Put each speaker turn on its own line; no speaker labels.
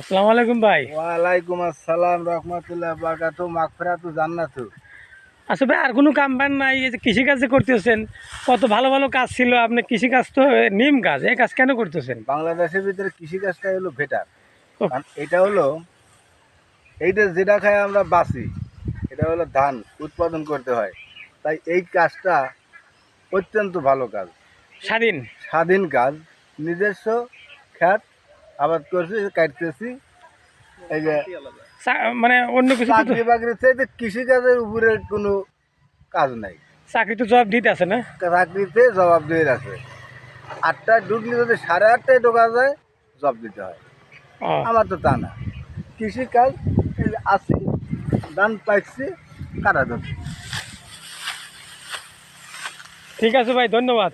আসসালামু আলাইকুম ভাই।
ওয়ালাইকুম আসসালাম রহমতুল্লাহ বারকাতু মাগফিরাতু জান্নাতু।
আচ্ছা ভাই আর কোনো কাম বান নাই এই যে কৃষিকাজ যে করতেছেন কত ভালো ভালো কাজ ছিল আপনি কৃষিকাজ তো নিম কাজ এই কাজ কেন করতেছেন?
বাংলাদেশের ভিতরে কৃষিকাজটা হলো বেটার এটা হলো এইটা যেটা খাই আমরা বাঁচি। এটা হলো ধান উৎপাদন করতে হয়। তাই এই কাজটা অত্যন্ত ভালো কাজ।
স্বাধীন।
স্বাধীন কাজ। নিজস্ব খ্যাত। আবাদ করছি কাটতেছি। এই যে
মানে অন্য কিছু
চাকরি বাকরি চাইতে কৃষিকাজের উপরে কোনো কাজ নাই।
চাকরি তো জবাব দিতে আছে না?
চাকরিতে জবাব দিয়ে আছে আটটায় ঢুকলে যদি সাড়ে আটটায় ঢোকা যায় জবাব দিতে হয়। আমার তো তা না। কৃষিকাজ আছি। ধান পাইছি ধরছি
ঠিক আছে ভাই ধন্যবাদ।